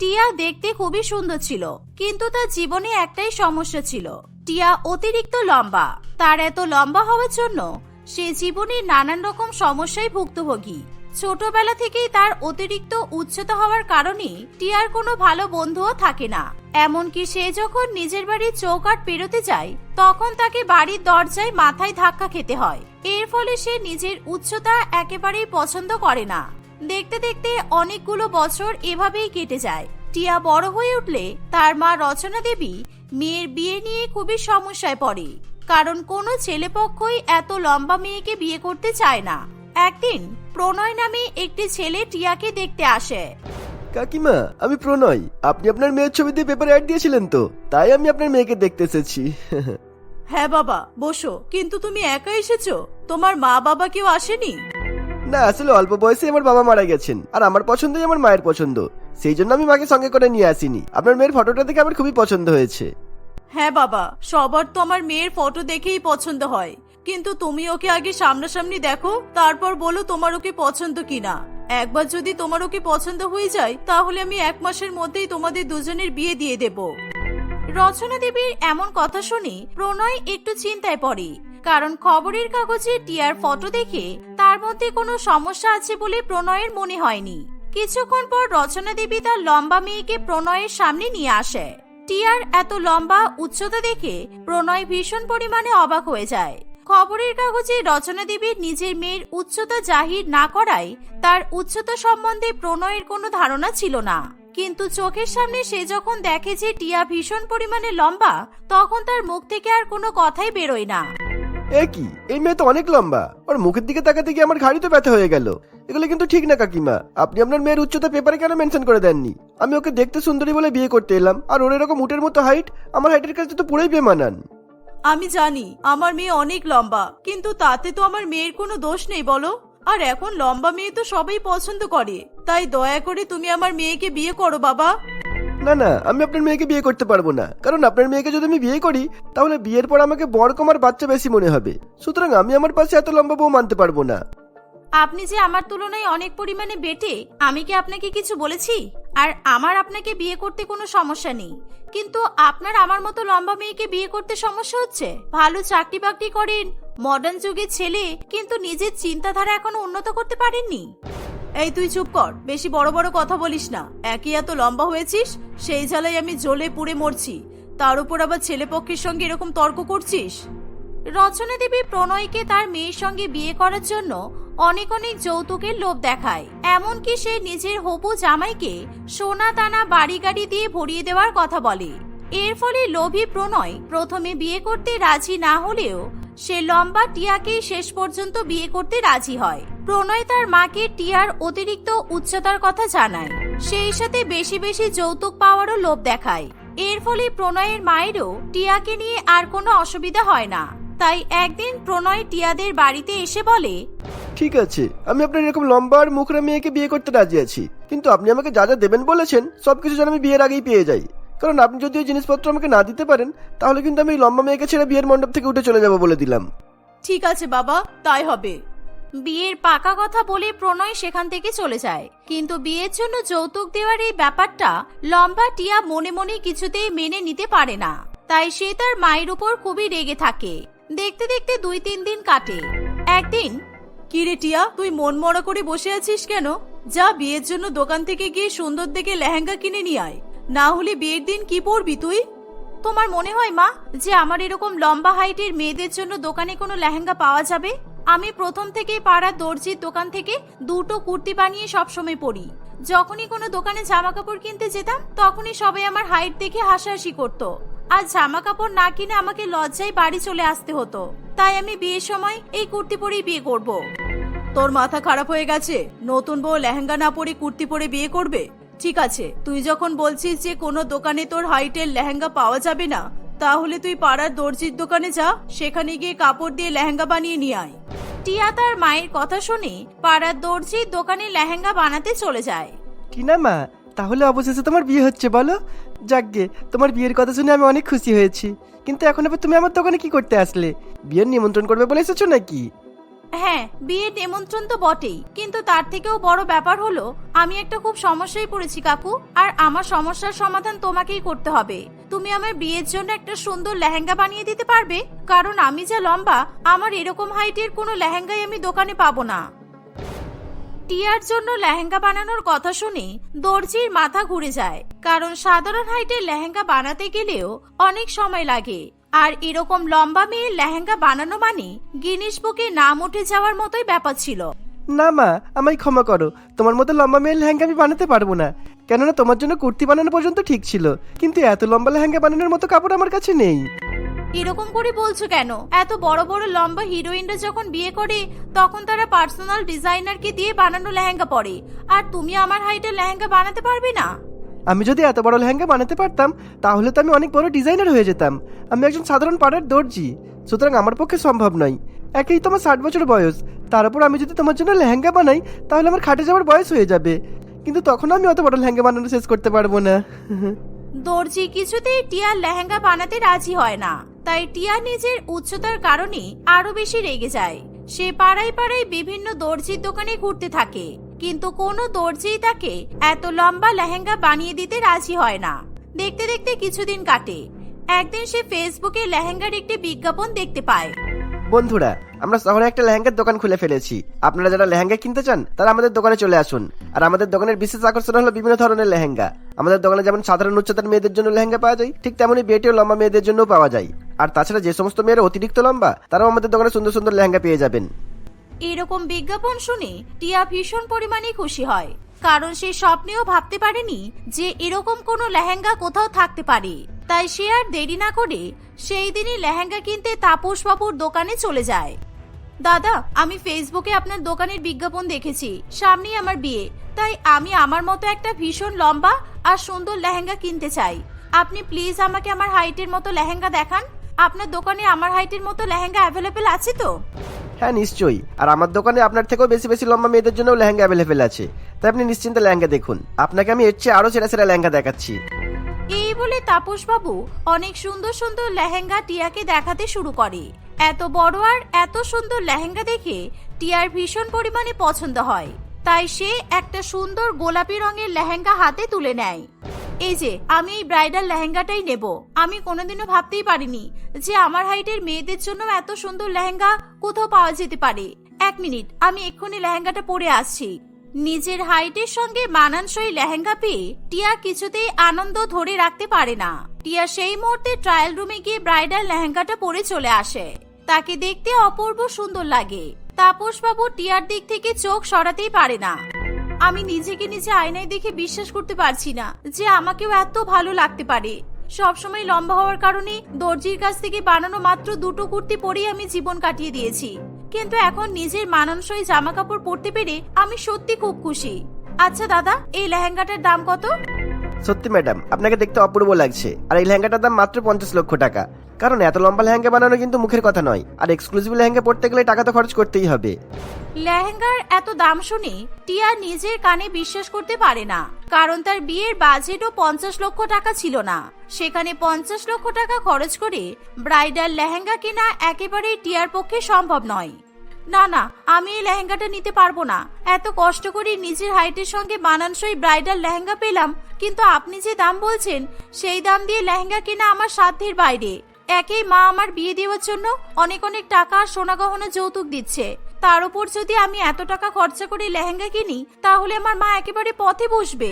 টিয়া দেখতে খুবই সুন্দর ছিল, কিন্তু তার জীবনে একটাই সমস্যা ছিল। টিয়া অতিরিক্ত লম্বা। তার এত লম্বা হওয়ার জন্য সে জীবনে নানান রকম সমস্যায় ভুক্তভোগী। ছোটবেলা থেকেই তার অতিরিক্ত উচ্চতা হওয়ার কারণে টিয়ার কোনো ভালো বন্ধুও থাকে না। এমনকি সে যখন নিজের বাড়ির চৌকাট পেরোতে যায়, তখন তাকে বাড়ির দরজায় মাথায় ধাক্কা খেতে হয়। এর ফলে সে নিজের উচ্চতা একেবারেই পছন্দ করে না। দেখতে দেখতে অনেকগুলো বছর এভাবেই কেটে যায়। টিয়া বড় হয়ে উঠলে তার মা রচনা দেবী মেয়ের বিয়ে নিয়ে খুবই সমস্যায় পড়ে। কারণ কোনো ছেলেপক্ষই এত লম্বা মেয়েকে বিয়ে করতে চায় না। একদিন প্রণয় নামে একটি ছেলে টিয়াকে দেখতে আসে। কাকিমা আমি প্রণয়। আপনি আপনার মেয়ের ছবি দিয়ে পেপারে অ্যাড দিয়েছিলেন তো তাই আমি আপনার মেয়েকে দেখতে এসেছি। হ্যাঁ বাবা বসো। কিন্তু তুমি একা এসেছ? তোমার মা বাবা কেউ আসেনি? না, আসলে অল্প বয়সে আমার বাবা মারা গেছেন। আর আমার পছন্দই আমার মায়ের পছন্দ। সেই জন্য আমি মাকে সঙ্গে করে নিয়ে আসিনি। আপনার মেয়ের ফটোটা দেখে আমার খুবই পছন্দ হয়েছে। হ্যাঁ বাবা, সবার তো আমার মেয়ের ফটো দেখেই পছন্দ হয়। কিন্তু তুমি ওকে আগে সামনাসামনি দেখো, তারপর বলো তোমার ওকে পছন্দ কিনা। একবার যদি তোমার ওকে পছন্দ হয়ে যায়, তাহলে আমি এক মাসের মধ্যেই তোমাদের দুজনের বিয়ে দিয়ে দেব। রচনা দেবীর এমন কথা শুনে প্রণয় একটু চিন্তায় পড়ে। কারণ খবরের কাগজে টিয়ার ফটো দেখে তার মধ্যে কোনো সমস্যা আছে বলে প্রণয়ের মনে হয়নি। কিছুক্ষণ পর রচনা দেবী তার লম্বা মেয়েকে প্রণয়ের সামনে নিয়ে আসে। টিয়ার এত লম্বা, উচ্চতা দেখে প্রণয় ভীষণ পরিমাণে অবাক হয়ে যায়। খবরের কাগজে রচনা দেবীর নিজের মেয়ের উচ্চতা জাহির না করায় তার উচ্চতা সম্বন্ধে প্রণয়ের কোনো ধারণা ছিল না। কিন্তু চোখের সামনে সে যখন দেখে যে টিয়া ভীষণ পরিমাণে লম্বা, তখন তার মুখ থেকে আর কোনো কথাই বেরোয় না। এ কি? এই মেয়ে তো অনেক লম্বা। ওর মুখের দিকে তাকাতে গিয়ে আমার ঘাড়ি তো ব্যথা হয়ে গেল। এগুলো কিন্তু ঠিক না, কাকিমা। আপনি আপনার মেয়ের উচ্চতা পেপারে কেন মেনশন করে দেননি? আমি ওকে দেখতে সুন্দরী বলে বিয়ে করতে এলাম, আর ওর এরকম উটের মতো হাইট, আমার হাইটের কাছে তো পুরোই বেমানান। আমি জানি, আমার মেয়ে অনেক লম্বা, কিন্তু তাতে তো আমার মেয়ের কোনো দোষ নেই, বলো? আর এখন লম্বা মেয়ে তো সবাই পছন্দ করে। তাই দয়া করে তুমি আমার মেয়েকে বিয়ে করো, বাবা। না না, আমি আপনার মেয়েকে বিয়ে করতে পারব না। কারণ আপনার মেয়েকে যদি আমি বিয়ে করি, তাহলে বিয়ের পর আমাকে বড় কমার বাচ্চা বেশি মনে হবে। সুতরাং আমি আমার পাশে এত লম্বা বউ মানতে পারব না। আপনি যে আমার তুলনায় অনেক পরিমাণে বেটে, আমি কি আপনাকে কিছু বলেছি? আর আমার আপনাকে বিয়ে করতে কোনো সমস্যা নেই। কিন্তু আপনার আমার মতো লম্বা মেয়েকে বিয়ে করতে সমস্যা হচ্ছে? ভালো চাকরি বাকরি করেন মডার্ন যুগের ছেলে, কিন্তু নিজের চিন্তাধারা এখনও উন্নত করতে পারেননি। এই তুই চুপ কর, বেশি বড় বড় কথা বলিস না। একই এত লম্বা হয়েছিস, সেই জ্বালায় আমি জ্বলে পুড়ে মরছি। তার উপর আবার ছেলেপক্ষের সঙ্গে এরকম তর্ক করছিস? রচনা দেবী প্রণয়কে তার মেয়ের সঙ্গে বিয়ে করার জন্য অনেক অনেক যৌতুকের লোভ দেখায়। এমনকি সে নিজের হবু জামাইকে সোনা দানা বাড়ি গাড়ি দিয়ে ভরিয়ে দেওয়ার কথা বলে। এর ফলে লোভী প্রণয় প্রথমে বিয়ে করতে রাজি না হলেও সে লম্বা টিয়াকেই শেষ পর্যন্ত বিয়ে করতে রাজি হয়। প্রণয় তার মাকে টিয়ার অতিরিক্ত উচ্চতার কথা জানায়। সেই সাথে বেশি বেশি যৌতুক পাওয়ারও লোভ দেখায়। এর ফলে প্রণয়ের মায়েরও টিয়াকে নিয়ে আর কোনো অসুবিধা হয় না। তাই একদিন প্রণয় টিয়াদের বাড়িতে এসে বলে, ঠিক আছে, আমি আপনার এরকম লম্বা আর মুখরা মেয়েকে বিয়ে করতে রাজি আছি। কিন্তু আপনি আমাকে যা যা দেবেন বলেছেন, সবকিছু যেন আমি বিয়ের আগেই পেয়ে যাই। কারণ আপনি যদি ওই জিনিসপত্র আমাকে না দিতে পারেন, তাহলে কিন্তু আমি লম্বা মেয়েকে ছেড়ে বিয়ের মণ্ডপ থেকে উঠে চলে যাব বলে দিলাম। ঠিক আছে বাবা, তাই হবে। বিয়ের পাকা কথা বলে প্রণয় সেখান থেকে চলে যায়। কিন্তু বিয়ের জন্য যৌতুক দেওয়ার এই ব্যাপারটা লম্বা টিয়া মনে মনে কিছুতেই মেনে নিতে পারে না। তাই সে তার মায়ের উপর খুবই রেগে থাকে। দেখতে দেখতে দুই তিন দিন কাটে। একদিন, কিরে টিয়া, তুই মন মরা করে বসে আছিস কেন? যা বিয়ের জন্য দোকান থেকে গিয়ে সুন্দর দেখে লেহেঙ্গা কিনে নিয়ে আয়। না হলে বিয়ের দিন কি পরবি তুই? তোমার মনে হয় মা, যে আমার এরকম লম্বা হাইটের মেয়েদের জন্য দোকানে কোনো লেহেঙ্গা পাওয়া যাবে? আমি প্রথম থেকেই পাড়ার দর্জির দোকান থেকে দুটো কুর্তি বানিয়ে সবসময় পরি। যখনই কোনো দোকানে জামা কাপড় কিনতে যেতাম, তখনই সবাই আমার হাইট দেখে হাসাহাসি করত। আর জামা কাপড় না কিনে আমাকে লজ্জায় বাড়ি চলে আসতে হতো। তাই আমি বিয়ের সময় এই কুর্তি পরেই বিয়ে করব। তোর মাথা খারাপ হয়ে গেছে? নতুন বউ লেহেঙ্গা না পরে কুর্তি পরে বিয়ে করবে? ঠিক আছে, তুই যখন বলছিস যে কোনো দোকানে তোর হাইটের লেহেঙ্গা পাওয়া যাবে না, তাহলে তুই পাড়ার দর্জির দোকানে যা, সেখানে গিয়ে কাপড় দিয়ে লেহেঙ্গা বানিয়ে নিয়ে আয়। টিয়া তার মায়ের কথা শুনে পাড়ার দর্জির দোকানে লেহেঙ্গা বানাতে চলে যায়। কি না মা? তাহলে অবশেষে তোমার বিয়ে হচ্ছে, বলো। যাকগে, তোমার বিয়ের কথা শুনে আমি অনেক খুশি হয়েছি। কিন্তু এখন আবার তুমি আমার দোকানে কি করতে আসলে? বিয়ের নিমন্ত্রণ করবে বলে এসেছ নাকি? হ্যাঁ বিয়ের নিমন্ত্রণ তো বটেই, কিন্তু তার থেকেও বড় ব্যাপার হলো, আমি একটা খুব সমস্যায় পড়েছি কাকু, আর আমার সমস্যার সমাধান তোমাকেই করতে হবে। তুমি আমার বিয়ের জন্য একটা সুন্দর লেহেঙ্গা বানিয়ে দিতে পারবে? কারণ আমি যা লম্বা, আমার এরকম হাইটের কোনো লেহেঙ্গাই আমি দোকানে পাবো না। টিয়ার জন্য লেহেঙ্গা বানানোর কথা শুনে দর্জির মাথা ঘুরে যায়, কারণ সাধারণ হাইটের লেহেঙ্গা বানাতে গেলেও অনেক সময় লাগে। আর এরকম লম্বা মেয়ের লেহেঙ্গা বানানো মানে গিনিস বুকে নাম উঠে যাওয়ার মতোই ব্যাপার ছিল। না মা আমায় ক্ষমা করো। তোমার মতো লম্বা মেয়ের লেহেঙ্গা আমি বানাতে পারব না। কেননা তোমার জন্য কুর্তি বানানো পর্যন্ত ঠিক ছিল। কিন্তু এত লম্বা লেহেঙ্গা বানানোর মতো কাপড় আমার কাছে নেই। এরকম করে বলছো কেন? এত বড় বড় লম্বা হিরোইনরা যখন বিয়ে করে তখন তারা পার্সোনাল ডিজাইনারকে দিয়ে বানানো লেহেঙ্গা পরে। আর তুমি আমার হাইটের লেহেঙ্গা বানাতে পারবে না? আমি যদি এত বড় লেহেঙ্গা বানাতে পারতাম, তাহলে তো আমি অনেক বড় ডিজাইনার হয়ে যেতাম। আমি একজন সাধারণ পাড়ার দর্জি, সুতরাং আমার পক্ষে সম্ভব নয়। একেই তোমার ষাট বছর বয়স। তার উপর আমি যদি তোমার জন্য লেহেঙ্গা বানাই, তাহলে আমার খাটে যাওয়ার বয়স হয়ে যাবে। কিন্তু তখন আমি অত বড় লেহেঙ্গা বানানো শেষ করতে পারব না। দর্জি কিছুতেই টিয়ার লেহেঙ্গা বানাতে রাজি হয় না। তাই টিয়া নিজের উচ্চতার কারণে আরও বেশি রেগে যায়। সে পাড়ায় পাড়ায় বিভিন্ন দর্জির দোকানে ঘুরতে থাকে। কিন্তু কোনো দর্জিই তাকে এত লম্বা লেহেঙ্গা বানিয়ে দিতে রাজি হয় না। দেখতে দেখতে কিছুদিন কাটে। একদিন সে ফেসবুকে লেহেঙ্গার একটি বিজ্ঞাপন দেখতে পায়। বন্ধুরা, আমরা শহরে একটা লেহেঙ্গার দোকান খুলে ফেলেছি। আপনারা যারা লেহেঙ্গা কিনতে চান, তারা আমাদের দোকানে চলে আসুন। আর আমাদের দোকানের বিশেষ আকর্ষণ হলো বিভিন্ন ধরনের লেহেঙ্গা। আমাদের দোকানে যেমন সাধারণ উচ্চতার মেয়েদের জন্য লেহেঙ্গা পাওয়া যায়, ঠিক তেমনই বেটে ও লম্বা মেয়েদের জন্য পাওয়া যায়। আর তাছাড়া যে সমস্ত মেয়েরা অতিরিক্ত লম্বা, তারাও আমাদের দোকানে সুন্দর সুন্দর লেহেঙ্গা পেয়ে যাবেন। এরকম বিজ্ঞাপন শুনে টিয়া ভীষণ পরিমাণে খুশি হয়। কারণ সে স্বপ্নেও ভাবতে পারেনি যে এরকম কোনো লেহেঙ্গা কোথাও থাকতে পারে। তাই সে আর দেরি না করে সেই দিনই লেহেঙ্গা কিনতে তাপস বাবুর দোকানে চলে যায়। দাদা, আমি ফেসবুকে আপনার দোকানের বিজ্ঞাপন দেখেছি। সামনেই আমার বিয়ে। তাই আমি আমার মতো একটা ভীষণ লম্বা আর সুন্দর লেহেঙ্গা কিনতে চাই। আপনি প্লিজ আমাকে আমার হাইটের মতো লেহেঙ্গা দেখান। আপনার দোকানে আমার হাইটের মতো লেহেঙ্গা অ্যাভেলেবেল আছে তো? হ্যাঁ নিশ্চয়ই। আর আমার দোকানে আপনার থেকেও বেশি বেশি লম্বা মেয়েদের জন্য লেহেঙ্গা অ্যাভেলেবেল আছে। তাই আপনি নিশ্চিন্তে লেহেঙ্গা দেখুন। আপনাকে আমি এর চেয়ে আরও সেরা সেরা লেহেঙ্গা দেখাচ্ছি। এই বলে তাপস বাবু অনেক সুন্দর সুন্দর লেহেঙ্গা টিয়াকে দেখাতে শুরু করে। এত বড় আর এত সুন্দর লেহেঙ্গা দেখে টিয়ার ভীষণ পরিমাণে পছন্দ হয়। তাই সে একটা সুন্দর গোলাপি রঙের লেহেঙ্গা হাতে তুলে নেয়। এই যে, আমি এই ব্রাইডাল লেহেঙ্গাটাই নেব। আমি কোনোদিনও ভাবতেই পারিনি যে আমার হাইটের মেয়েদের জন্য এত সুন্দর লেহেঙ্গা কোথাও পাওয়া যেতে পারে। এক মিনিট, আমি এক্ষুনি লেহেঙ্গাটা পরে আসছি। নিজের হাইটের সঙ্গে মানানসই লেহেঙ্গা পেয়ে টিয়া কিছুতেই আনন্দ ধরে রাখতে পারে না। টিয়া সেই মুহূর্তে ট্রায়াল রুমে গিয়ে ব্রাইডাল লেহেঙ্গাটা পরে চলে আসে। তাকে দেখতে অপূর্ব সুন্দর লাগে। তাপস বাবু টিয়ার দিক থেকে চোখ সরাতেই পারে না। আমি নিজেকে নিজে আয়নায় দেখে বিশ্বাস করতে পারছি না যে আমাকেও এত ভালো লাগতে পারে। সবসময় লম্বা হওয়ার কারণে দর্জির কাছ থেকে বানানো মাত্র দুটো কুর্তি পরেই আমি জীবন কাটিয়ে দিয়েছি। কিন্তু এখন নিজের মানানসই জামা কাপড় পরতে পেরে আমি সত্যি খুব খুশি। আচ্ছা দাদা, এই লেহেঙ্গাটার দাম কত? সত্যি, ম্যাডাম, আপনাকে দেখতে অপূর্ব লাগছে। আর এই লেহেঙ্গাটার দাম মাত্র পঞ্চাশ লক্ষ টাকা। কারণ এত লম্বা লেহেঙ্গা বানানো কিন্তু মুখের কথা নয়। আর এক্সক্লুসিভ লেহেঙ্গা পড়তে গেলে টাকা তো খরচ করতেই হবে। লেহেঙ্গার এত দাম শুনে টিয়া নিজের কানে বিশ্বাস করতে পারে না। কারণ তার বিয়ের বাজেটও পঞ্চাশ লক্ষ টাকা ছিল না। সেখানে পঞ্চাশ লক্ষ টাকা খরচ করে ব্রাইডাল লেহেঙ্গা কেনা একেবারেই টিয়ার পক্ষে সম্ভব নয়। না না, আমি এই লেহেঙ্গাটা নিতে পারব না। এত কষ্ট করে নিজের হাইটের সঙ্গে মানানসই ব্রাইডাল লেহেঙ্গা পেলাম, কিন্তু আপনি যে দাম বলছেন, সেই দাম দিয়ে লেহেঙ্গা কেনা আমার সাধ্যের বাইরে। একেই মা আমার বিয়ে দেওয়ার জন্য অনেক অনেক টাকা আর সোনা গহনা যৌতুক দিচ্ছে। তার উপর যদি আমি এত টাকা খরচা করে লেহেঙ্গা কিনি, তাহলে আমার মা একেবারে পথে বসবে।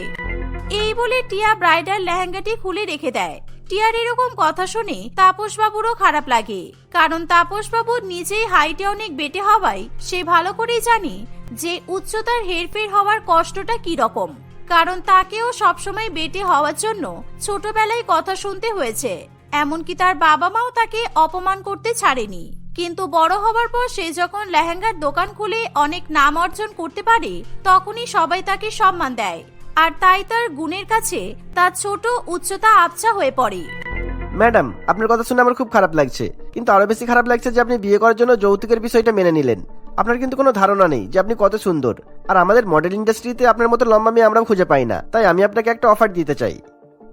এই বলে টিয়া ব্রাইডাল লেহেঙ্গাটি খুলে রেখে দেয়। টিয়ার এরকম কথা শুনে তাপস বাবুরও খারাপ লাগে। কারণ তাপস বাবু নিজেই হাইটে অনেক বেটে হওয়ায় সে ভালো করেই জানে যে উচ্চতার হেরফের হওয়ার কষ্টটা কি রকম। কারণ তাকেও সবসময় বেটে হওয়ার জন্য ছোটবেলায় কথা শুনতে হয়েছে। এমনকি তার বাবা মাও তাকে অপমান করতে ছাড়েনি। কিন্তু বড় হবার পর সে যখন লেহেঙ্গার দোকান খুলে অনেক নাম অর্জন করতে পারে, তখনই সবাই তাকে সম্মান দেয়। আর তাই তার গুণের কাছে তার ছোট উচ্চতা আবছা হয়ে পড়ে। ম্যাডাম আপনার কথা শুনে আমার খুব খারাপ লাগছে। কিন্তু আরও বেশি খারাপ লাগছে যে আপনি বিয়ে করার জন্য যৌতুকের বিষয়টা মেনে নিলেন। আপনার কিন্তু কোনো ধারণা নেই যে আপনি কত সুন্দর। আর আমাদের মডেল ইন্ডাস্ট্রিতে আপনার মতো লম্বা মেয়ে আমরাও খুঁজে পাই না। তাই আমি আপনাকে একটা অফার দিতে চাই।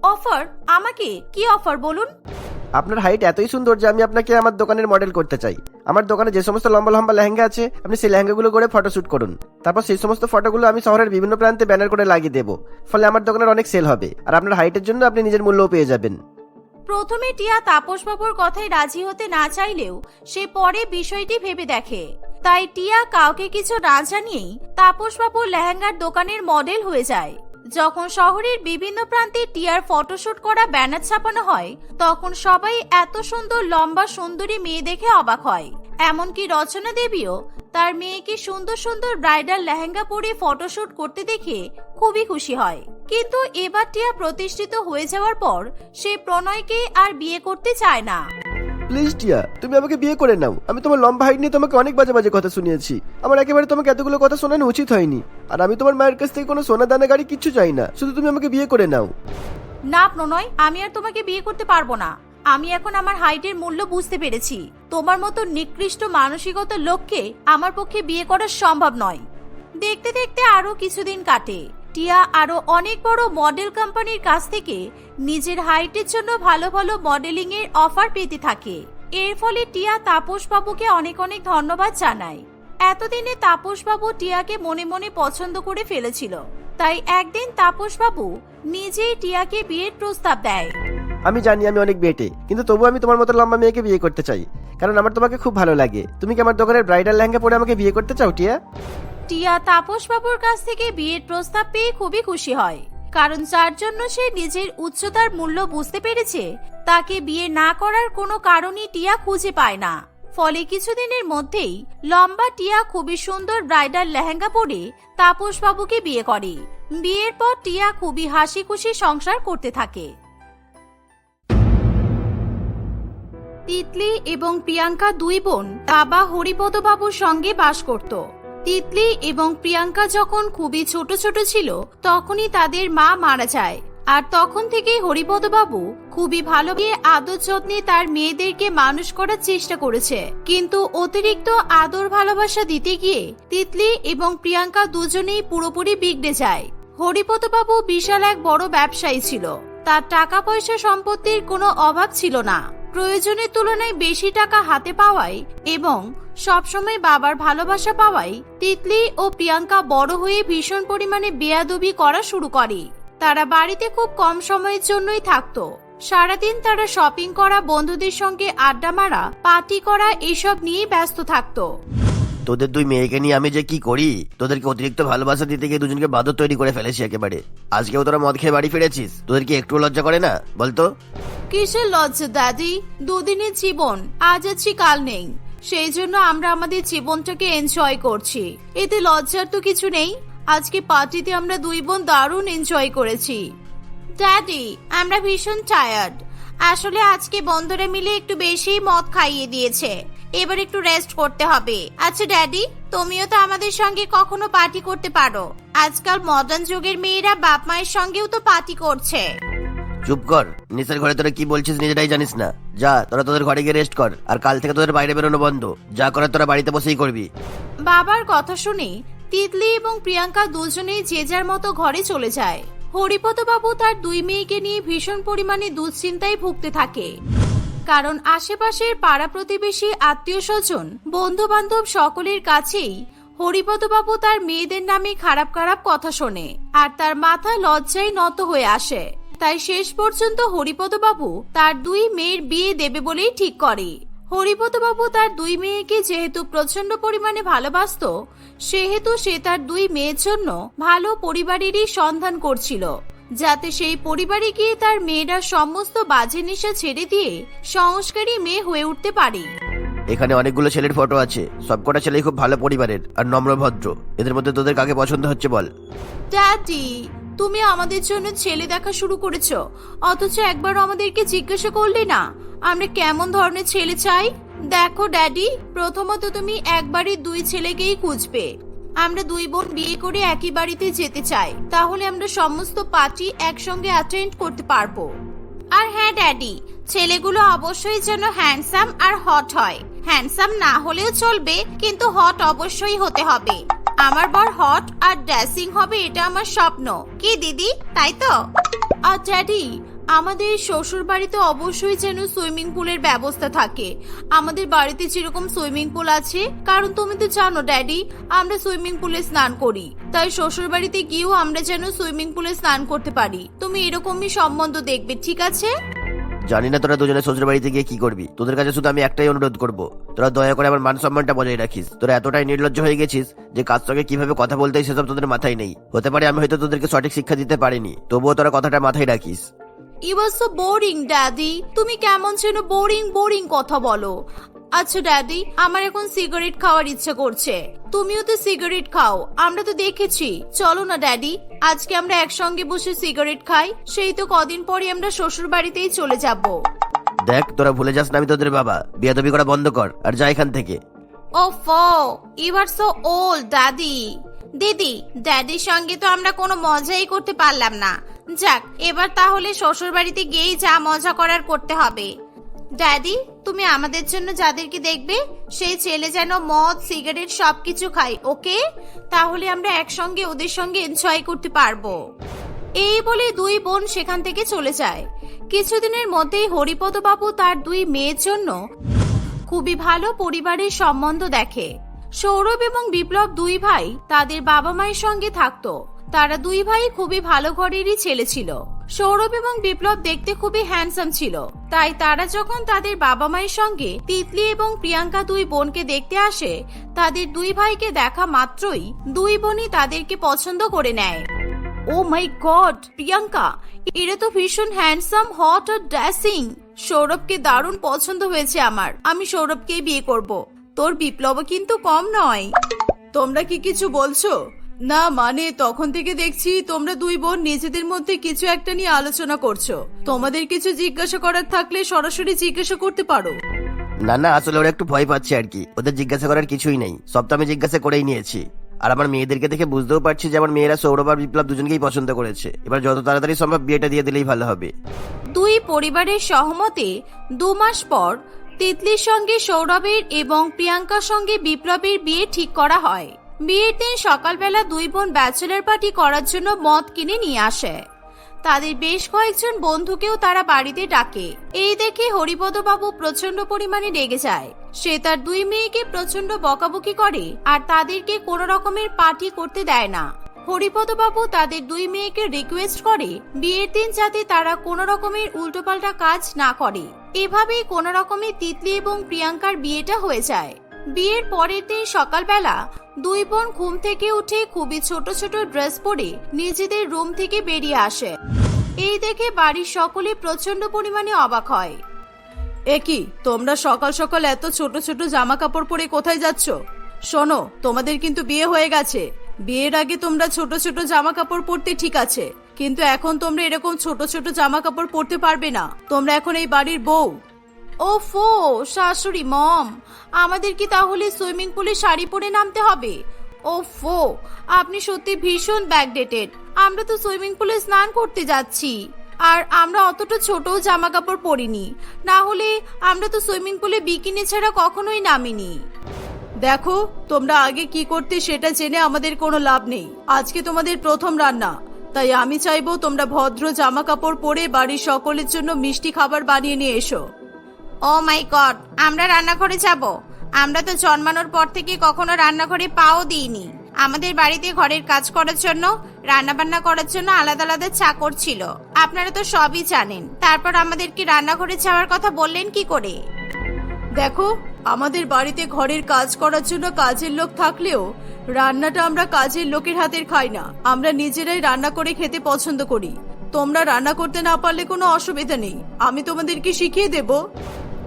অফার? আমাকে? কি অফার বলুন? আপনার হাইট এতই সুন্দর যে আমি আপনাকে আমার দোকানের মডেল করতে চাই। আমার দোকানে যে সমস্ত লম্বা লম্বা লেহেঙ্গা আছে, আপনি সেই লেহেঙ্গাগুলো করে ফটোশুট করুন। তারপর সেই সমস্ত ফটোগুলো আমি শহরের বিভিন্ন প্রান্তে ব্যানার করে লাগিয়ে দেবো। ফলে আমার দোকানের অনেক সেল হবে। আর আপনার হাইটের জন্য আপনি নিজের মূল্যও পেয়ে যাবেন। প্রথমে টিয়া তাপসবাবুর কথায় রাজি হতে না চাইলেও সে পরে বিষয়টি ভেবে দেখে। তাই টিয়া কাউকে কিছু না জানিয়েই তাপসবাবুর লেহেঙ্গার দোকানের মডেল হয়ে যায়। যখন শহরের বিভিন্ন প্রান্তে টিয়ার ফটোশুট করা ব্যানার ছাপানো হয়, তখন সবাই এত সুন্দর লম্বা সুন্দরী মেয়ে দেখে অবাক হয়। এমনকি রচনা দেবীও তার মেয়েকে সুন্দর সুন্দর ব্রাইডাল লেহেঙ্গা পরে ফটোশুট করতে দেখে খুবই খুশি হয়। কিন্তু এবার টিয়া প্রতিষ্ঠিত হয়ে যাওয়ার পর সে প্রণয়কে আর বিয়ে করতে চায় না। প্লিজ টিয়া তুমি আমাকে বিয়ে করে নাও। আমি তোমার লম্বা হাইট নিয়ে তোমাকে অনেক বাজে বাজে কথা শুনিয়েছি। আমার একেবারে তোমাকে এতগুলো কথা শোনানো উচিত হয়নি। আর আমি তোমার মায়ের কাছ থেকে কোনো সোনা দানা গাড়ি কিচ্ছু চাই না। শুধু তুমি আমাকে বিয়ে করে নাও। না, প্রণয়, আমি আর তোমাকে বিয়ে করতে পারব না। আমি এখন আমার হাইটের মূল্য বুঝতে পেরেছি। তোমার মতো নিকৃষ্ট মানসিকতার লোককে আমার পক্ষে বিয়ে করা সম্ভব নয়। দেখতে দেখতে আরও কিছুদিন কাটে। টিয়া আরও অনেক বড় মডেল কোম্পানির কাছ থেকে নিজের হাইটের জন্য ভালো ভালো মডেলিং এর অফার পেতে থাকে। এর ফলে টিয়া তাপস বাবুকে অনেক অনেক ধন্যবাদ জানায়। এতদিনে তাপস বাবু টিয়াকে মনে মনে পছন্দ করে ফেলেছিল। তাই একদিন তাপস বাবু নিজেই টিয়াকে বিয়ের প্রস্তাব দেয়। আমি জানি আমি অনেক বেটে, কিন্তু তবু আমি তোমার মতো লম্বা মেয়েকে বিয়ে করতে চাই। কারণ আমার তোমাকে খুব ভালো লাগে। তুমি কি আমার দোকানের ব্রাইডাল লেহেঙ্গা পরে আমাকে বিয়ে করতে চাও, টিয়া? টিয়া তাপস বাবুর কাছ থেকে বিয়ের প্রস্তাব পেয়ে খুবই খুশি হয়। কারণ যার জন্য সে নিজের উচ্চতার মূল্য বুঝতে পেরেছে, তাকে বিয়ে না করার কোনো কারণই টিয়া খুঁজে পায় না। ফলে কিছুদিনের মধ্যেই লম্বা টিয়া খুবই সুন্দর ব্রাইডাল লেহেঙ্গা পরে তাপস বাবুকে বিয়ে করে। বিয়ের পর টিয়া খুবই হাসি খুশি সংসার করতে থাকে। তিতলি এবং প্রিয়াঙ্কা দুই বোন বাবা হরিপদ বাবুর সঙ্গে বাস করত। তিতলি এবং প্রিয়াঙ্কা যখন খুবই ছোট ছোট ছিল, তখনই তাদের মা মারা যায়। আর তখন থেকেই হরিপদ বাবু খুবই ভালোভাবে আদর যত্নে তার মেয়েদেরকে মানুষ করার চেষ্টা করেছে। কিন্তু অতিরিক্ত আদর ভালোবাসা দিতে গিয়ে তিতলি এবং প্রিয়াঙ্কা দুজনেই পুরোপুরি বিগড়ে যায়। হরিপদ বাবু বিশাল এক বড় ব্যবসায়ী ছিল। তার টাকা পয়সা সম্পত্তির কোনো অভাব ছিল না। প্রয়োজনের তুলনায় বেশি টাকা হাতে পাওয়ায় এবং সবসময় বাবার ভালোবাসা পাওয়ায় তিতলি ও প্রিয়াঙ্কা বড় হয়ে ভীষণ পরিমাণে বেয়াদবি করা শুরু করে। তারা বাড়িতে খুব কম সময়ের জন্যই থাকতো। সারাদিন তারা শপিং করা, বন্ধুদের সঙ্গে আড্ডা মারা পার্টি করা এসব নিয়েই ব্যস্ত থাকতো। তোদের দুই মেয়েকে নিয়ে আমি যে কি করি? তোদেরকে অতিরিক্ত ভালোবাসা দিতে গিয়ে দুজনকে বাদর তৈরি করে ফেলেছি একেবারে। আজকেও তোরা মদ খেয়ে বাড়ি ফিরেছিস। তোদের কি একটু লজ্জা করে না? বলতো? কিসের লজ্জা, দাদি? দুদিনের জীবন। আজ আছি কাল নেই। সেই জন্য আমরা আমাদের জীবনটাকে এনজয় করছি। এতে লজ্জার তো কিছু নেই। আজকে পার্টিতে আমরা দুই বোন দারুণ এনজয় করেছি। ড্যাডি আমরা ভীষণ টায়ার্ড আসলে আজকে বন্ধুরা মিলে একটু বেশি মদ খাইয়ে দিয়েছে। এবার একটু রেস্ট করতে হবে। আচ্ছা ড্যাডি তুমিও তো আমাদের সঙ্গে কখনো পার্টি করতে পারো। আজকাল মডার্ন যুগের মেয়েরা বাপ মায়ের সঙ্গেও তো পার্টি করছে। চুপ কর। নিচের ঘরে তোরা কি বলছিস নিজেরাই জানিস না। যা, তোরা তোদের ঘরে গিয়ে রেস্ট কর। আর কাল থেকে তোদের বাইরে বেরোনো বন্ধ। যা করার তোরা বাড়িতে বসেই করবি। বাবার কথা শুনে তিতলি এবং প্রিয়াঙ্কা দুজনেই যে যার মতো ঘরে চলে যায়। হরিপদ বাবু তার দুই মেয়েকে নিয়ে ভীষণ পরিমাণে দুশ্চিন্তায় ভুগতে থাকে। কারণ আশেপাশের পাড়া প্রতিবেশী, আত্মীয় স্বজন বন্ধু বান্ধব সকলের কাছেই হরিপদ বাবু তার মেয়েদের নামে খারাপ খারাপ কথা শোনে। আর তার মাথা লজ্জায় নত হয়ে আসে। তাই শেষ পর্যন্ত হরিপদ বাবু তার দুই মেয়ের বিয়ে দেবে বলেই ঠিক করে। হরিপদ বাবু তার দুই মেয়েকে যেহেতু প্রচণ্ড পরিমাণে ভালোবাসত সেহেতু সে তার দুই মেয়ের জন্য ভালো পরিবারেরই সন্ধান করছিল। যাতে সেই পরিবারে গিয়ে তার মেয়েরা সমস্ত বাজে নেশা ছেড়ে দিয়ে সংস্কারী মেয়ে হয়ে উঠতে পারে। এখানে অনেকগুলো ছেলের ফটো আছে। সবকটা ছেলেই খুব ভালো পরিবারের আর নম্রভদ্র। এদের মধ্যে তোদের কাকে পছন্দ হচ্ছে বল? ড্যাডি তুমি আমাদের জন্য ছেলে দেখা শুরু করেছ। অথচ একবার আমাদেরকে জিজ্ঞাসা করলে না। আমরা কেমন ধরনের ছেলে চাই? দেখো, ড্যাডি, প্রথমত তুমি একবারই দুই ছেলেকেই খুঁজবে। আমরা দুই বোন বিয়ে করে একই বাড়িতে যেতে চাই। তাহলে আমরা সমস্ত পার্টি একসঙ্গে অ্যাটেন্ড করতে পারব। আর হ্যাঁ ড্যাডি, ছেলেগুলো অবশ্যই যেন হ্যান্ডসাম আর হট হয়। হ্যান্ডসাম না হলেও চলবে, কিন্তু হট অবশ্যই হতে হবে। আমার বর হট আর ড্রেসিং হবে এটা আমার স্বপ্ন। কি দিদি, তাই তো? আর ড্যাডি আমাদের শ্বশুর বাড়িতে অবশ্যই যেন সুইমিং পুলের ব্যবস্থা থাকে। আমাদের বাড়িতে যেরকম সুইমিং পুল আছে, কারণ তুমি তো জানো, ড্যাডি, আমরা সুইমিং পুলে স্নান করি। তাই শ্বশুর বাড়িতে গিয়েও আমরা যেন সুইমিং পুলে স্নান করতে পারি। তুমি এরকমই সম্বন্ধ দেখবে, ঠিক আছে? জানি না তোরা দুজনে শ্বশুর বাড়িতে গিয়ে কি করবি। তোদের কাছে শুধু আমি একটাই অনুরোধ করব। তোরা দয়া করে আমার মান সম্মানটা বজায় রাখিস। তোরা এতটাই নির্লজ্জ হয়ে গেছিস যে কার সঙ্গে কীভাবে কথা বলতে সেসব তোদের মাথায় নেই। হতে পারে আমি হয়তো তোদেরকে সঠিক শিক্ষা দিতে পারিনি। তবুও তোরা কথাটা মাথায় রাখিস। You are so boring, daddy. তুমি কেমন যেন বোরিং বোরিং কথা বলো। আচ্ছা ড্যাডি আমার এখন সিগারেট খাওয়ার ইচ্ছা করছে। তুমিও তো সিগারেট খাও আমরা তো দেখেছি। চলো না ড্যাডি আজকে আমরা একসঙ্গে বসে সিগারেট খাই সেই তো কদিন পরে আমরা শ্বশুর বাড়িতেই চলে যাব। দেখ তোরা ভুলে যাস না আমি তোদের বাবা। বিয়াদবি করা বন্ধ কর আর যা এখান থেকে। ও ফো ইউ আর সো ওল্ড দাদি দিদি ড্যাডির সঙ্গে তো আমরা কোনো মজাই করতে পারলাম না। যাক এবার তাহলে শ্বশুর বাড়িতে গিয়েই যা মজা করার করতে হবে। ড্যাডি, তুমি আমাদের জন্য যাদেরকে দেখবে, সেই ছেলে যেন মদ, সিগারেট সবকিছু খায়, ওকে? তাহলে আমরা একসঙ্গে ওদের সঙ্গে এনজয় করতে পারব। এই বলে দুই বোন সেখান থেকে চলে যায়। কিছুদিনের মধ্যেই হরিপদ বাবু তার দুই মেয়ের জন্য খুবই ভালো পরিবারের সম্বন্ধ দেখে। সৌরভ এবং বিপ্লব দুই ভাই তাদের বাবা মায়ের সঙ্গে থাকতো। তারা দুই ভাই খুবই ভালো ঘরেরই ছেলে ছিল। সৌরভ এবং বিপ্লব দেখতে খুবই হ্যান্ডসাম ছিল। তাই তারা যখন তাদের বাবা মায়ের সঙ্গে তিতলি এবং প্রিয়াঙ্কা দুই বোনকে দেখতে আসে, তাদের দুই ভাইকে দেখা মাত্রই দুই বোনই তাদেরকে পছন্দ করে নেয়। ও মাই গড প্রিয়াঙ্কা, এরা তো ভীষণ হ্যান্ডসাম হট আর ড্রেসিং সৌরভকে দারুণ পছন্দ হয়েছে আমার। আমি সৌরভকেই বিয়ে করব। তোর বিপ্লব কিন্তু কম নয়। তোমরা কি কিছু বলছো? না মানে তখন থেকে দেখছি তোমরা দুই বোন নিজেদের মধ্যে কিছু একটা নিয়ে আলোচনা করছ। তোমাদের কিছু জিজ্ঞাসা করার থাকলে সরাসরি জিজ্ঞাসা করতে পারো। না না আসলে ওরা একটু ভয় পাচ্ছে আর কি। ওদের জিজ্ঞাসা করার কিছুই নেই। সব তো আমি জিজ্ঞাসা করেই নিয়েছি। আর আমার মেয়েদেরকে দেখে বুঝতেও পারছি যে আমার মেয়েরা সৌরভ আর বিপ্লব দুজনকেই পছন্দ করেছে। এবার যত তাড়াতাড়ি সম্ভব বিয়েটা দিয়ে দিলেই ভালো হবে। দুই পরিবারের সহমতে দু মাস পর তিতলির সঙ্গে সৌরভের এবং প্রিয়াঙ্কার সঙ্গে বিপ্লবের বিয়ে ঠিক করা হয়। বিয়ের দিন সকালবেলা দুই বোন ব্যাচেলার পার্টি করার জন্য মদ কিনে নিয়ে আসে। তাদের বেশ কয়েকজন বন্ধুকেও তারা বাড়িতে ডাকে। এই দেখে হরিপদ বাবু প্রচণ্ড পরিমাণে রেগে যায়। সে তার দুই মেয়েকে প্রচণ্ড বকাবকি করে আর তাদেরকে কোনো রকমের পার্টি করতে দেয় না। হরিপদ বাবু তাদের দুই মেয়েকে রিকোয়েস্ট করে বিয়ের দিন যাতে তারা কোনো রকমের উল্টোপাল্টা কাজ না করে। এভাবেই কোনো রকমে তিতলি এবং প্রিয়াঙ্কার বিয়েটা হয়ে যায়। বিয়ের পরের দিন সকালবেলা দুই বোন ঘুম থেকে উঠে খুবই ছোট ছোট ড্রেস পরে নিজেদের রুম থেকে বেরিয়ে আসে। এই দেখে বাড়ির সকলে প্রচণ্ড পরিমাণে অবাক হয়। এ কি, তোমরা সকাল সকাল এত ছোট ছোট জামা কাপড় পরে কোথায় যাচ্ছ? শোনো, তোমাদের কিন্তু বিয়ে হয়ে গেছে। বিয়ের আগে তোমরা ছোট ছোট জামা কাপড় পরতে ঠিক আছে, কিন্তু এখন তোমরা এরকম ছোট ছোট জামা কাপড় পরতে পারবে না। তোমরা এখন এই বাড়ির বউ। ও ফো শাশুড়ি, মম। আমাদের কি তাহলে সুইমিং পুলে শাড়ি পরে নামতে হবে? ও ফো আপনি সত্যি ভীষণ ব্যাকডেটেড আমরা তো সুইমিং পুলে স্নান করতে যাচ্ছি। আর আমরা অতটা ছোট জামা কাপড় পরিনি। না হলে আমরা তো সুইমিং পুলে বিকিনি ছাড়া কখনোই নামিনি। দেখো, তোমরা আগে কি করতে সেটা জেনে আমাদের কোনো লাভ নেই। আজকে তোমাদের প্রথম রান্না। তাই আমি চাইব তোমরা ভদ্র জামা কাপড় পরে বাড়ির সকলের জন্য মিষ্টি খাবার বানিয়ে নিয়ে এসো। ও মাই গড আমরা রান্নাঘরে যাব। আমরা তো জন্মানোর পর থেকে কখনো রান্নাঘরে পাও দিইনি। আমাদের বাড়িতে ঘরের কাজ করার জন্য রান্না বান্না করার জন্য আলাদা আলাদা চাকর ছিল আপনারা তো সবই জানেন। তারপর আমাদেরকে রান্নাঘরে যাওয়ার কথা বললেন কি করে? দেখো, আমাদের বাড়িতে ঘরের কাজ করার জন্য কাজের লোক থাকলেও, রান্নাটা আমরা কাজের লোকের হাতের খাই না। আমরা নিজেরাই রান্না করে খেতে পছন্দ করি। তোমরা রান্না করতে না পারলে কোনো অসুবিধা নেই। আমি তোমাদেরকে শিখিয়ে দেব।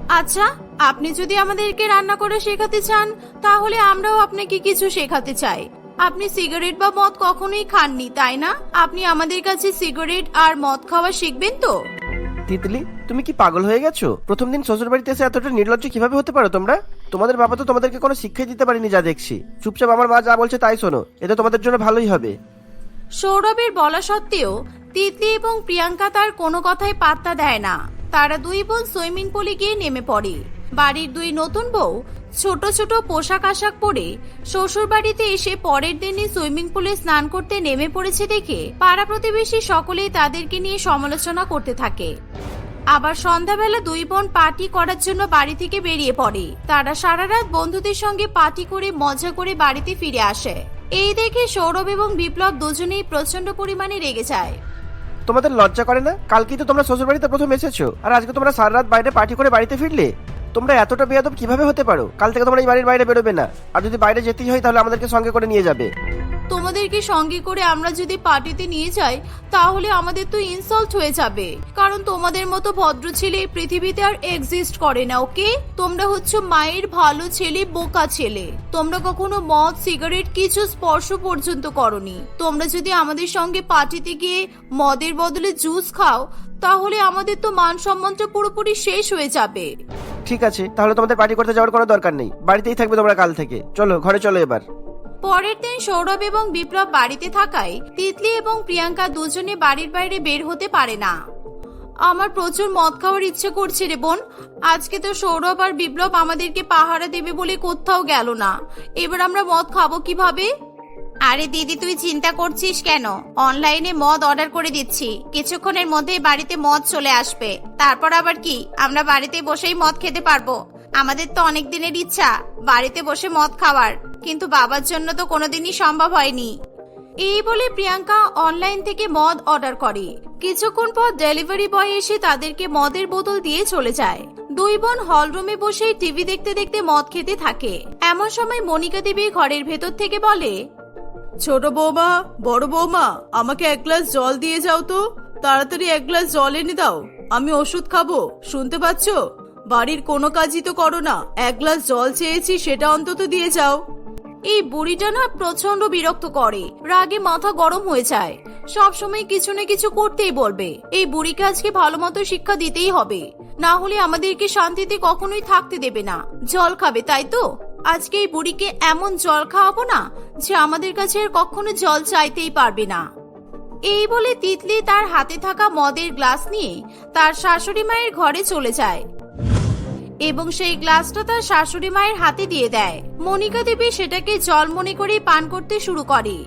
আচ্ছা আপনি যদি আমাদেরকে রান্না করে শেখাতে চান তাহলে আমরাও আপনাকে কিছু শেখাতে চাই। আপনি সিগারেট বা মদ কখনোই খাননি তাই না? আপনি আমাদের কাছে সিগারেট আর মদ খাওয়া শিখবেন তো? তিতলি তুমি কি পাগল হয়ে গেছো? প্রথম দিন শ্বশুর বাড়িতে এসে এতটা নির্লজ্জ কীভাবে হতে পারো তোমরা? তোমাদের বাবা তো তোমাদেরকে কোনো শিক্ষাই দিতে পারেনি যা দেখছি। চুপচাপ আমার মা যা বলছে তাই শোনো এটা তোমাদের জন্য ভালোই হবে। সৌরভের বলা সত্ত্বেও তিতলি এবং প্রিয়াঙ্কা তার কোনো কথাই পাত্তা দেয় না। তারা দুই বোন সুইমিং পুলে গিয়ে নেমে পড়ে। বাড়ির দুই নতুন বউ ছোট ছোট পোশাক আশাক পরে শ্বশুর বাড়িতে এসে পরের দিনই সুইমিং পুলে স্নান করতে নেমে পড়েছে দেখে পাড়া প্রতিবেশী সকলেই তাদেরকে নিয়ে সমালোচনা করতে থাকে। আবার সন্ধ্যাবেলা দুই বোন পার্টি করার জন্য বাড়ি থেকে বেরিয়ে পড়ে। তারা সারা রাত বন্ধুদের সঙ্গে পার্টি করে, মজা করে বাড়িতে ফিরে আসে। এই দেখে সৌরভ এবং বিপ্লব দুজনেই প্রচণ্ড পরিমাণে রেগে যায়। তোমাদের লজ্জা করে না? কালকেই তো তোমরা শ্বশুর বাড়িতে প্রথম এসেছ। আর আজকে তোমরা সারা রাত বাইরে পার্টি করে বাড়িতে ফিরলে? তোমরা এতটা বেয়াদব কীভাবে হতে পারো? কাল থেকে তোমরা এই বাড়ির বাইরে বেরোবে না। আর যদি বাইরে যেতেই হয় তাহলে আমাদেরকে সঙ্গে করে নিয়ে যাবে। তোমাদেরকে সঙ্গে করে আমরা যদি পার্টিতে নিয়ে যাই, তাহলে আমাদের তো ইনসাল্ট হয়ে যাবে। কারণ তোমাদের মতো ভদ্র ছেলে পৃথিবীতে আর এক্সিস্ট করে না ওকে তোমরা হচ্ছে মায়ের ভালো ছেলে, বোকা ছেলে। তোমরা কখনো মদ সিগারেট কিছু স্পর্শ পর্যন্ত করনি। তোমরা যদি আমাদের সঙ্গে পার্টিতে গিয়ে মদের বদলে জুস খাও, তাহলে আমাদের তো মান সম্মানটা পুরোপুরি শেষ হয়ে যাবে। ঠিক আছে, তাহলে তোমাদের পার্টি করতে যাওয়ার কোনো দরকার নেই। বাড়িতেই থাকবে তোমরা কাল থেকে। চলো, ঘরে চলো এবার। পরের দিন সৌরভ এবং বিপ্লব বাড়িতে থাকায় তিতলি এবং প্রিয়াঙ্কা দুজনে বাড়ির বাইরে বের হতে পারে না। আমার প্রচুর মদ খাওয়ার ইচ্ছে করছে রে বোন। আজকে তো সৌরভ আর বিপ্লব আমাদেরকে পাহারা দেবে বলে কোথাও গেল না। এবার আমরা মদ খাব কীভাবে? আরে দিদি, তুই চিন্তা করছিস কেন? অনলাইনে মদ অর্ডার করে দিচ্ছি। কিছুক্ষণের মধ্যেই বাড়িতে মদ চলে আসবে। তারপর আবার কি? আমরা বাড়িতে বসেই মদ খেতে পারব। আমাদের তো অনেক দিনের ইচ্ছা, বাড়িতে বসে মদ খাওয়ার, কিন্তু বাবার জন্য তো কোনোদিনই সম্ভব হয়নি। এই বলে প্রিয়াঙ্কা অনলাইন থেকে মদ অর্ডার করে। কিছুক্ষণ পর ডেলিভারি বয় এসে তাদেরকে মদের বোতল দিয়ে চলে যায়। দুই বোন হলরুমে বসে টিভি দেখতে দেখতে মদ খেতে থাকে। এমন সময় মনিকা দেবী ঘরের ভেতর থেকে বলে, ছোট বৌমা, বড় বৌমা, আমাকে এক গ্লাস জল দিয়ে যাও তো। তাড়াতাড়ি এক গ্লাস জল এনে দাও। আমি ওষুধ খাব, শুনতে পাচ্ছ? বাড়ির কোনো কাজই তো করো না। এক গ্লাস জল চেয়েছি, সেটা অন্তত দিয়ে যাও। এই বুড়িটা না প্রচণ্ড বিরক্ত করে। রাগে মাথা গরম হয়ে যায়। সব সময় কিছু না কিছু করতেই বলবে। এই বুড়িকে আজকে ভালো মতো শিক্ষা দিতেই হবে। না হলে আমাদেরকে শান্তিতে কখনোই থাকতে দেবে না। জল খাবে, তাই তো? আজকে এই বুড়িকে এমন জল খাওয়াবো না যে আমাদের কাছে আর কখনো জল চাইতেই পারবে না। এই বলে তিতলি তার হাতে থাকা মদের গ্লাস নিয়ে তার শাশুড়ি মায়ের ঘরে চলে যায়। এবং সেই গ্লাসটা তার শাশুড়ি মায়ের হাতে দিয়ে দেয়। মনিকা দেবী সেটাকে জল মনে করে পান করতে শুরু করে।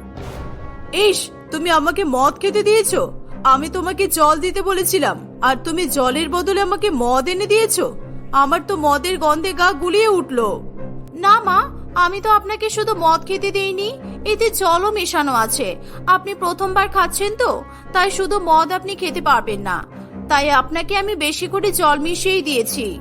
ইস তুমি আমাকে মদ খেতে দিয়েছ? আমি তোমাকে জল দিতে বলেছিলাম আর তুমি জলের বদলে আমাকে মদ এনে দিয়েছ? আমার তো মদের গন্ধে গা গুলিয়ে উঠল। না মা আমি তো আপনাকে শুধু মদ খেতে দেইনি এতে জলও মেশানো আছে। আপনি প্রথমবার খাচ্ছেন তো তাই শুধু মদ আপনি খেতে পারবেন না। তাই আপনাকে আমি বেশি করে জল মিশিয়েই দিয়েছি।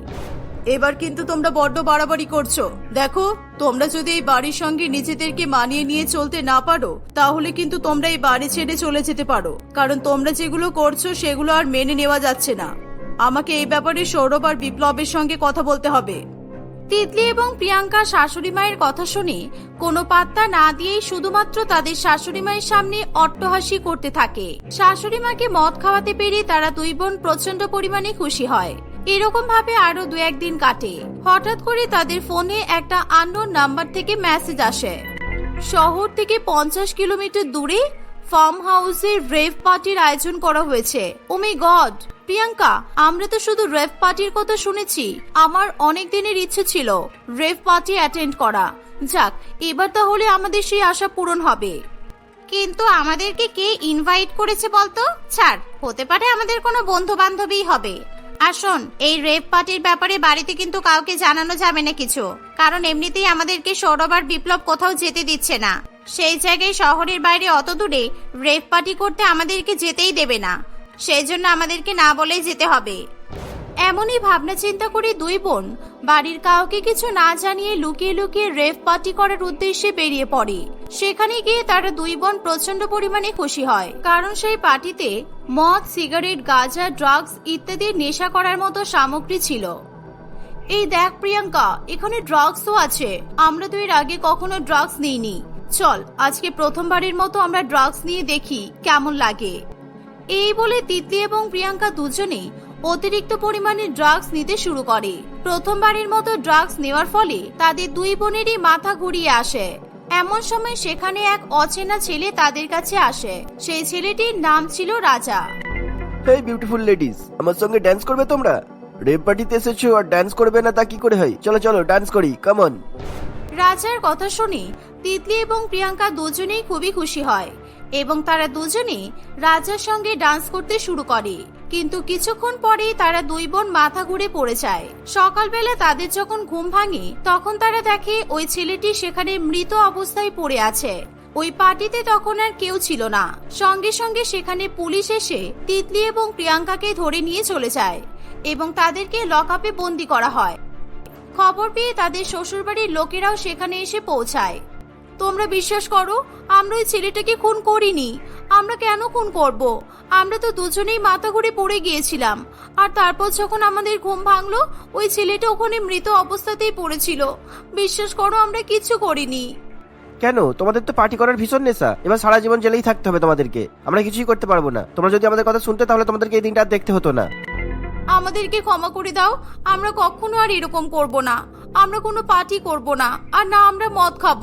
এবার কিন্তু তোমরা বড্ড বাড়াবাড়ি করছ। দেখো, তোমরা যদি এই বাড়ির সঙ্গে নিজেদেরকে মানিয়ে নিয়ে চলতে না পারো, তাহলে কিন্তু তোমরা এই বাড়ি ছেড়ে চলে যেতে পারো। কারণ তোমরা যেগুলো করছ, সেগুলো আর মেনে নেওয়া যাচ্ছে না। আমাকে এই ব্যাপারে সৌরভ আর বিপ্লবের সঙ্গে কথা বলতে হবে। তিতলি এবং প্রিয়াঙ্কা শাশুড়ি মায়ের কথা শুনে কোনো পাত্তা না দিয়েই শুধুমাত্র তাদের শাশুড়ি মায়ের সামনে অট্টহাসি করতে থাকে। শাশুড়ি মাকে মদ খাওয়াতে পেরে তারা দুই বোন প্রচণ্ড পরিমাণে খুশি হয়। এরকম ভাবে আরও দু একদিন কাটে। হঠাৎ করে তাদের ফোনে একটা আননোন নাম্বার থেকে মেসেজ আসে। শহর থেকে পঞ্চাশ কিলোমিটার দূরে ফার্ম হাউসে রেভ পার্টির আয়োজন করা হয়েছে। ও মাই গড প্রিয়াঙ্কা, আমরা তো শুধু রেভ পার্টির কথা শুনেছি। আমার অনেক দিনের ইচ্ছে ছিল রেভ পার্টি অ্যাটেন্ড করা। যাক, এবার তাহলে আমাদের সেই আশা পূরণ হবে। কিন্তু আমাদেরকে কে ইনভাইট করেছে বলতো? ছাড়, হতে পারে আমাদের কোনো বন্ধু বান্ধবী হবে। আসুন এই রেভ পার্টির ব্যাপারে বাড়িতে কিন্তু কাউকে জানানো যাবে না কিছু। কারণ এমনিতেই আমাদেরকে সৌরভ আর বিপ্লব কোথাও যেতে দিচ্ছে না। সেই জায়গায় শহরের বাইরে অত দূরে রেভ পার্টি করতে আমাদেরকে যেতেই দেবে না। সেই জন্য আমাদেরকে না বলেই যেতে হবে। এমনই ভাবনা চিন্তা করে দুই বোন, বাড়ির কাউকে কিছু না জানিয়ে লুকিয়ে লুকিয়ে রেভ পার্টি করার উদ্দেশ্যে বেরিয়ে পড়ে। সেখানে গিয়ে তারা দুই বোন প্রচণ্ড পরিমাণে খুশি হয়, কারণ সেই পার্টিতে মদ, সিগারেট, গাঁজা, ড্রাগস ইত্যাদি নেশা করার মতো সামগ্রী ছিল। এই দেখ প্রিয়াঙ্কা, এখানে ড্রাগসও আছে। আমরা তো এর আগে কখনো ড্রাগস নিইনি। চল, আজকে প্রথমবারের মতো আমরা ড্রাগস নিয়ে দেখি কেমন লাগে। এই বলে তিতলি এবং প্রিয়াঙ্কা দুজনেই অতিরিক্ত পরিমাণে ড্রাগস নিতে শুরু করে। প্রথমবারের মতো ড্রাগস নেওয়ার ফলে তাদের দুই বোনেরই মাথা ঘুরিয়ে আসে। এমন সময় সেখানে এক অচেনা ছেলে তাদের কাছে আসে। সেই ছেলেটির নাম ছিল রাজা। হেই বিউটিফুল লেডিস আমার সঙ্গে ড্যান্স করবে তোমরা? রেপ পার্টিতে এসেছ আর ডান্স করবে না তা কি করে হয়? চলো চলো ডান্স করি কামন রাজার কথা শুনে তিতলি এবং প্রিয়াঙ্কা দুজনেই খুবই খুশি হয়। এবং তারা দুজনে রাজার সঙ্গে ডান্স করতে শুরু করে। কিন্তু কিছুক্ষণ পরেই তারা দুই বোন মাথা ঘুরে পড়ে যায়। সকালবেলা তাদের যখন ঘুম ভাঙে, তখন তারা দেখে ওই ছেলেটি সেখানে মৃত অবস্থায় পড়ে আছে। ওই পার্টিতে তখন আর কেউ ছিল না। সঙ্গে সঙ্গে সেখানে পুলিশ এসে তিতলি এবং প্রিয়াঙ্কাকে ধরে নিয়ে চলে যায় এবং তাদেরকে লকআপে বন্দি করা হয়। খবর পেয়ে তাদের শ্বশুরবাড়ির লোকেরাও সেখানে এসে পৌঁছায়। তোমরা বিশ্বাস করো আমরা ওই ছেলেটাকে খুন করিনি। আমরা কেন খুন করব? আমরা তো দুজনেই মাথা ঘুরে পড়ে গিয়েছিলাম। আর তারপর যখন আমাদের ঘুম ভাঙলো ওই ছেলেটা ওখানে মৃত অবস্থাতেই পড়েছিল। বিশ্বাস করো আমরা কিছু করিনি। কেন? তোমাদের তো পার্টি করার ভীষণ নেশা। এবার সারা জীবন জেলেই থাকতে হবে তোমাদেরকে। আমরা কিছুই করতে পারব না। তোমরা যদি আমাদের কথা শুনতে তাহলে তোমাদেরকে এই দিনটা আর দেখতে হতো না। আমাদেরকে ক্ষমা করে দাও। আমরা কখনো আর এরকম করব না। আমরা কোনো পার্টি করব না। আর না, আমরা মদ খাব।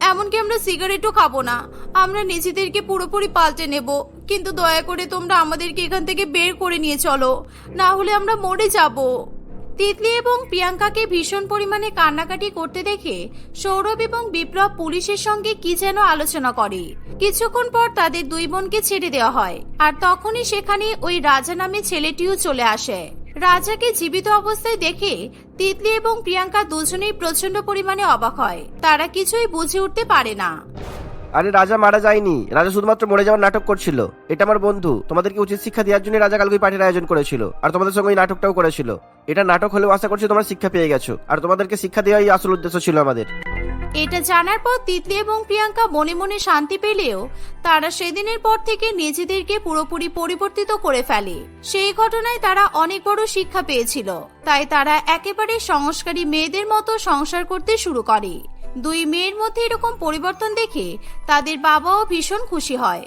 এমনকি আমরা সিগারেটও খাব না। আমরা নিজেদেরকে পুরোপুরি পাল্টে নেব। কিন্তু দয়া করে তোমরা আমাদেরকে এখান থেকে বের করে নিয়ে চলো। না হলে আমরা মরে যাব। তিতলি এবং প্রিয়াঙ্কাকে ভীষণ পরিমাণে কান্নাকাটি করতে দেখে সৌরভ এবং বিপ্লব পুলিশের সঙ্গে কি যেন আলোচনা করে। কিছুক্ষণ পর তাদের দুই বোনকে ছেড়ে দেওয়া হয়। আর তখনই সেখানে ওই রাজা নামে ছেলেটিও চলে আসে। রাজাকে জীবিত অবস্থায় দেখে তিতলি এবং প্রিয়াঙ্কা দুজনেই প্রচণ্ড পরিমাণে অবাক হয়। তারা কিছুই বুঝে উঠতে পারে না। আরে রাজা মারা যায়নি। রাজা শুধুমাত্র মরে যাওয়ার নাটক করছিল। এটা আমার বন্ধু। তোমাদেরকে উচিত শিক্ষা দেওয়ার জন্য রাজা কালকে পার্টির আয়োজন করেছিল। আর তোমাদের সঙ্গে ওই নাটকটাও করেছিল। এটা নাটক হলেও আশা করছি তোমরা শিক্ষা পেয়ে গেছো। আর তোমাদেরকে শিক্ষা দেওয়াই আসল উদ্দেশ্য ছিল আমাদের। এটা জানার পর তিতলি এবং প্রিয়াঙ্কা মনে মনে শান্তি পেলেও তারা সেদিনের পর থেকে নিজেদেরকে পুরোপুরি পরিবর্তিত করে ফেলে। সেই ঘটনায় তারা অনেক বড় শিক্ষা পেয়েছিল। তাই তারা একেবারে সংস্কারী মেয়েদের মতো সংসার করতে শুরু করে। দুই মেয়ের মধ্যে এরকম পরিবর্তন দেখে তাদের বাবাও ভীষণ খুশি হয়।